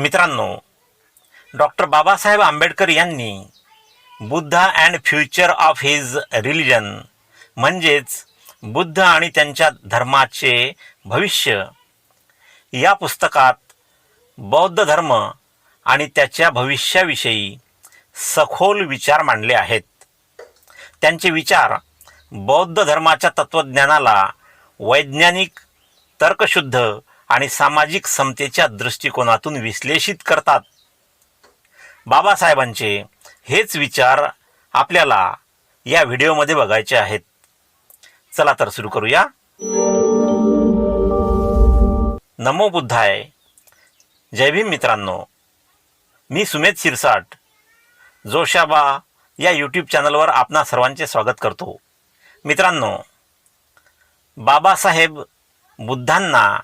मित्रांनो डॉक्टर बाबासाहेब आंबेडकर यांनी Buddha and future of his religion म्हणजेच बुद्ध आणि त्यांच्या धर्माचे भविष्य या पुस्तकात बौद्ध धर्म आणि त्याच्या भविष्याविषयी सखोल विचार मांडले आहेत. त्यांचे विचार बौद्ध धर्माच्या तत्त्वज्ञानाला वैज्ञानिक तर्कशुद्ध आणि सामाजिक समतेच्या दृष्टिकोनातून विश्लेषित करतात. बाबासाहेबांचे हेच विचार आपल्याला या व्हिडिओमध्ये बघायचे आहेत. चला तर सुरू करूया. नमो बुद्धाय. जय भीम मित्रांनो. मी सुमेध शिरसाट. जोशाबा या यूट्यूब चॅनलवर आपणा सर्वांचे स्वागत करतो. मित्रांनो बाबासाहेब बुद्धांना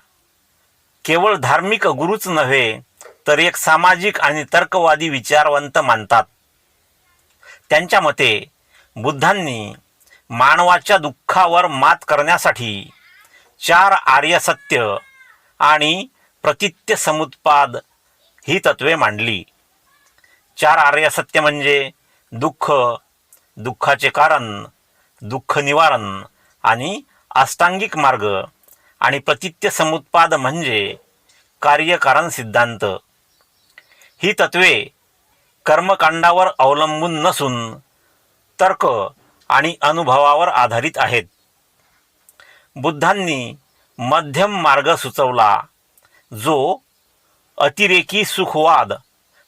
केवळ धार्मिक गुरुच नव्हे तर एक सामाजिक आणि तर्कवादी विचारवंत मानतात. त्यांच्या मते बुद्धांनी मानवाच्या दुःखावर मात करण्यासाठी चार आर्य सत्य आणि प्रतित्य समुत्पाद ही तत्वे मांडली. चार आर्य सत्य म्हणजे दुःख दुःखाचे कारण दुःख निवारण आणि अष्टांगिक मार्ग. आणि प्रतित्य समुत्पाद म्हणजे कार्यकारण सिद्धांत. ही तत्वे कर्मकांडावर अवलंबून नसून तर्क आणि अनुभवावर आधारित आहेत. बुद्धांनी मध्यम मार्ग सुचवला जो अतिरेकी सुखवाद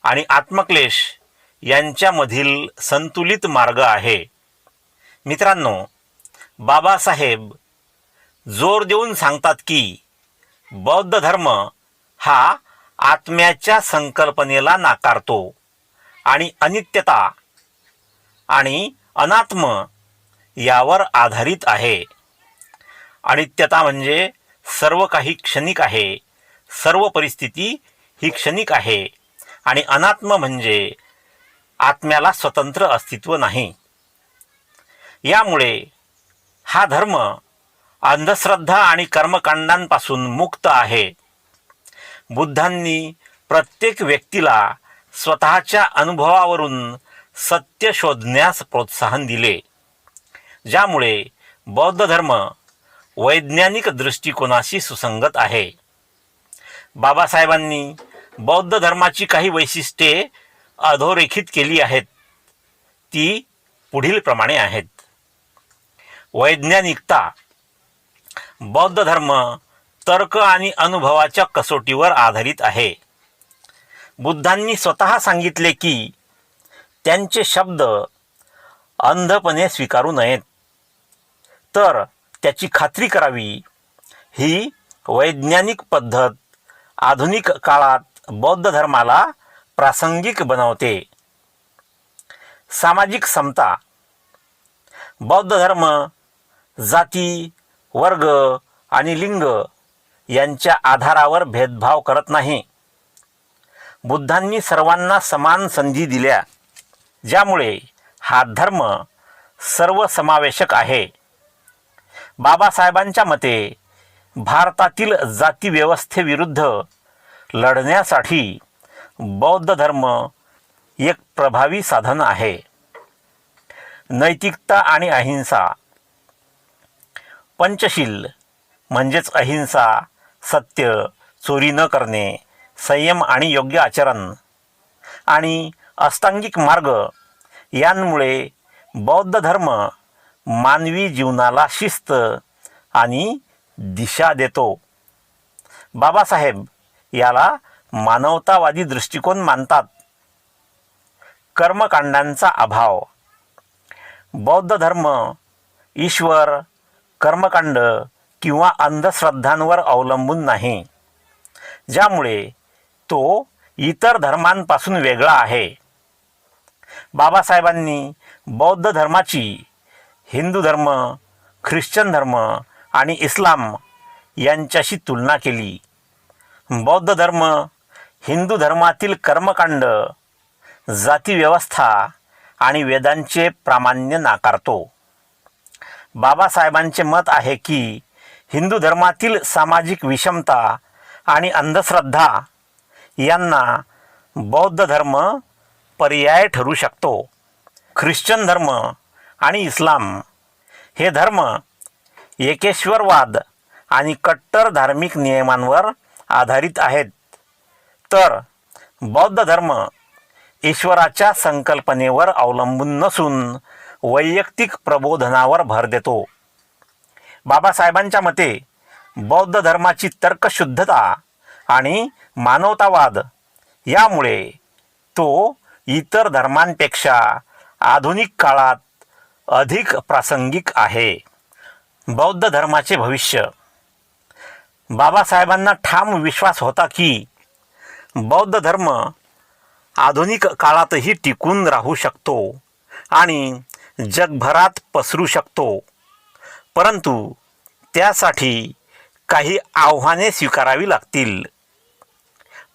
आणि आत्मक्लेश यांच्यामधील संतुलित मार्ग आहे. मित्रांनो बाबासाहेब जोर देऊन सांगतात की बौद्ध धर्म हा आत्म्याच्या संकल्पनेला नाकारतो आणि अनित्यता आणि अनात्म यावर आधारित आहे. अनित्यता म्हणजे सर्व काही क्षणिक आहे सर्व परिस्थिती ही क्षणिक आहे आणि अनात्म म्हणजे आत्म्याला स्वतंत्र अस्तित्व नाही. यामुळे हा धर्म अंधश्रद्धा आणि कर्मकांडांपासून मुक्त आहे. बुद्धांनी प्रत्येक व्यक्तीला स्वतःच्या अनुभवावरून सत्य शोधण्यास प्रोत्साहन दिले. ज्यामुळे बौद्ध धर्म वैज्ञानिक दृष्टिकोनाशी सुसंगत आहे. बाबासाहेबांनी बौद्ध धर्माची काही वैशिष्ट्ये अधोरेखित केली आहेत. ती पुढील प्रमाणे आहेत. वैज्ञानिकता बौद्ध धर्म तर्क आणि अनुभवाच्या कसोटीवर आधारित आहे. बुद्धांनी स्वतः सांगितले की त्यांचे शब्द अंधपणे स्वीकारू नयेत. तर त्याची खात्री करावी. ही वैज्ञानिक पद्धत आधुनिक काळात बौद्ध धर्माला प्रासंगिक बनवते. सामाजिक समता. बौद्ध धर्म जाती वर्ग आणि लिंग यांच्या आधारावर भेदभाव करत नाही. बुद्धांनी सर्वांना समान संधी दिल्या ज्यामुळे हा धर्म सर्वसमावेशक आहे. बाबासाहेबांच्या मते भारतातील जातीव्यवस्थेविरुद्ध लढण्यासाठी बौद्ध धर्म एक प्रभावी साधन आहे. नैतिकता आणि अहिंसा पंचशील म्हणजेच अहिंसा सत्य चोरी न करणे संयम आणि योग्य आचरण. आणि अष्टांगिक मार्ग यांमुळे बौद्ध धर्म मानवी जीवनाला शिस्त आणि दिशा देतो. बाबासाहेब याला मानवतावादी दृष्टिकोन मानतात. कर्मकांडांचा अभाव. बौद्ध धर्म ईश्वर कर्मकांड किंवा अंधश्रद्धांवर अवलंबून नाही. ज्यामुळे तो इतर धर्मांपासून वेगळा आहे. बाबासाहेबांनी बौद्ध धर्माची हिंदू धर्म ख्रिश्चन धर्म आणि इस्लाम यांच्याशी तुलना केली. बौद्ध धर्म हिंदू धर्मातील कर्मकांड जातीव्यवस्था आणि वेदांचे प्रामाण्य नाकारतो. बाबासाहेबांचे मत आहे की हिंदू धर्मातील सामाजिक विषमता आणि अंधश्रद्धा यांना बौद्ध धर्म पर्याय ठरू शकतो. ख्रिश्चन धर्म आणि इस्लाम हे धर्म एकेश्वरवाद आणि कट्टर धार्मिक नियमांवर आधारित आहेत. तर बौद्ध धर्म ईश्वराच्या संकल्पनेवर अवलंबून नसून वैयक्तिक प्रबोधनावर भर देतो. बाबासाहेबांच्या मते बौद्ध धर्माची तर्कशुद्धता आणि मानवतावाद यामुळे तो इतर धर्मांपेक्षा आधुनिक काळात अधिक प्रासंगिक आहे. बौद्ध धर्माचे भविष्य. बाबासाहेबांना ठाम विश्वास होता की बौद्ध धर्म आधुनिक काळातही टिकून राहू शकतो आणि जगभरात पसरू शकतो. परंतु त्यासाठी काही आव्हाने स्वीकारावी लागतील.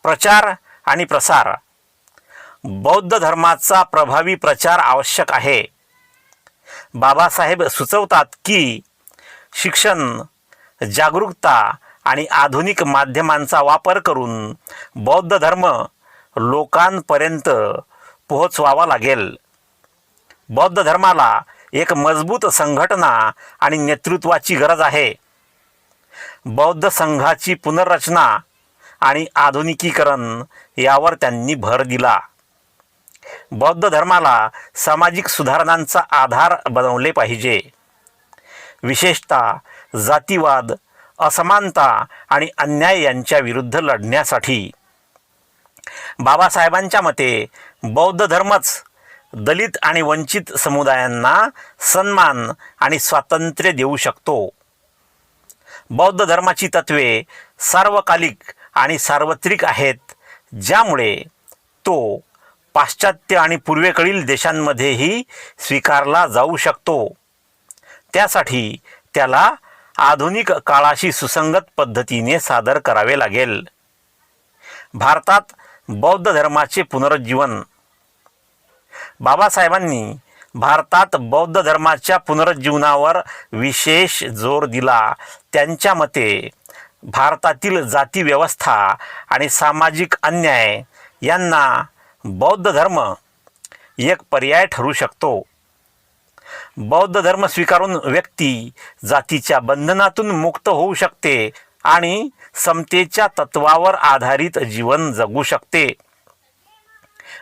प्रचार आणि प्रसार. बौद्ध धर्माचा प्रभावी प्रचार आवश्यक आहे. बाबासाहेब सुचवतात की शिक्षण जागरूकता आणि आधुनिक माध्यमांचा वापर करून बौद्ध धर्म लोकांपर्यंत पोहोचवावा लागेल. बौद्ध धर्माला एक मजबूत संघटना आणि नेतृत्वाची गरज आहे. बौद्ध संघाची पुनर्रचना आणि आधुनिकीकरण यावर त्यांनी भर दिला. बौद्ध धर्माला सामाजिक सुधारणांचा आधार बनवले पाहिजे. विशेषतः जातीवाद असमानता आणि अन्याय यांच्या विरुद्ध लढण्यासाठी. बाबासाहेबांच्या मते बौद्ध धर्मच दलित आणि वंचित समुदायांना सन्मान आणि स्वातंत्र्य देऊ शकतो. बौद्ध धर्माची तत्वे सार्वकालिक आणि सार्वत्रिक आहेत ज्यामुळे तो पाश्चात्य आणि पूर्वेकडील देशांमध्येही स्वीकारला जाऊ शकतो. त्यासाठी त्याला आधुनिक काळाशी सुसंगत पद्धतीने सादर करावे लागेल. भारतात बौद्ध धर्माचे पुनरुज्जीवन बाबासाहेबांनी भारतात बौद्ध धर्माच्या पुनरुज्जीवनावर विशेष जोर दिला. त्यांच्या मते भारतातील जाती व्यवस्था आणि सामाजिक अन्याय यांना बौद्ध धर्म एक पर्याय ठरू शकतो. बौद्ध धर्म स्वीकारून व्यक्ती जातीच्या बंधनातून मुक्त होऊ शकते आणि समतेच्या तत्वावर आधारित जीवन जगू शकते.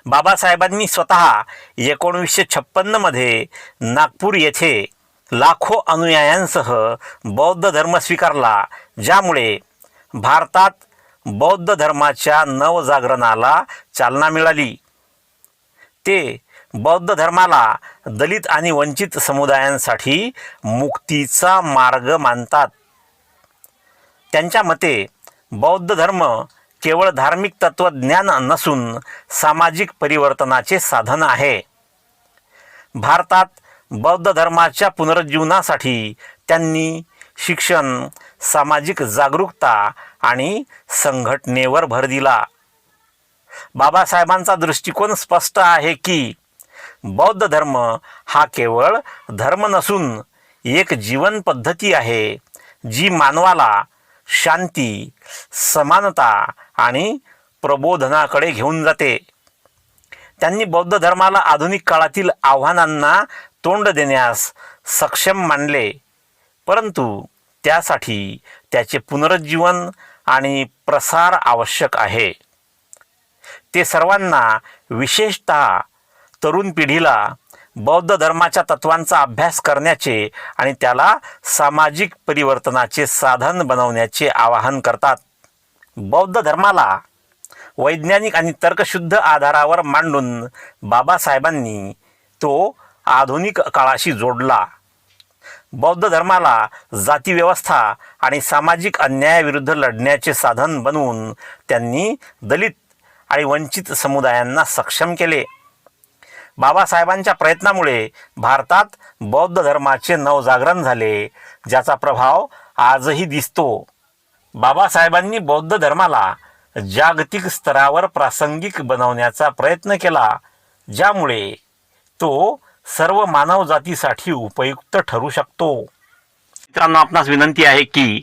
बाबासाहेबांनी स्वतः एकोणीसशे छप्पन्नमध्ये नागपूर येथे लाखो अनुयायांसह बौद्ध धर्म स्वीकारला ज्यामुळे भारतात बौद्ध धर्माच्या नवजागरणाला चालना मिळाली. ते बौद्ध धर्माला दलित आणि वंचित समुदायांसाठी मुक्तीचा मार्ग मानतात. त्यांच्या मते बौद्ध धर्म केवळ धार्मिक तत्वज्ञान नसून सामाजिक परिवर्तनाचे साधन आहे. भारतात बौद्ध धर्माच्या पुनरुज्जीवनासाठी त्यांनी शिक्षण सामाजिक जागरूकता आणि संघटनेवर भर दिला. बाबासाहेबांचा दृष्टिकोन स्पष्ट आहे की बौद्ध धर्म हा केवळ धर्म नसून एक जीवन पद्धती आहे जी मानवाला शांती समानता आणि प्रबोधनाकडे घेऊन जाते. त्यांनी बौद्ध धर्माला आधुनिक काळातील आव्हानांना तोंड देण्यास सक्षम मानले. परंतु त्यासाठी त्याचे पुनरुज्जीवन आणि प्रसार आवश्यक आहे. ते सर्वांना विशेषतः तरुण पिढीला बौद्ध धर्माच्या तत्वांचा अभ्यास करण्याचे आणि त्याला सामाजिक परिवर्तनाचे साधन बनवण्याचे आवाहन करतात. बौद्ध धर्माला वैज्ञानिक आणि तर्कशुद्ध आधारावर मांडून बाबासाहेबांनी तो आधुनिक काळाशी जोडला. बौद्ध धर्माला जातीव्यवस्था आणि सामाजिक अन्यायाविरुद्ध लढण्याचे साधन बनवून त्यांनी दलित आणि वंचित समुदायांना सक्षम केले. बाबासाहेबांच्या प्रयत्नामुळे भारतात बौद्ध धर्माचे नवजागरण झाले ज्याचा प्रभाव आजही दिसतो. बाबासाहेबांनी बौद्ध धर्माला जागतिक स्तरावर प्रासंगिक बनवण्याचा प्रयत्न केला ज्यामुळे तो सर्व मानवजातीसाठी उपयुक्त ठरू शकतो. मित्रांनो आपणास विनंती आहे की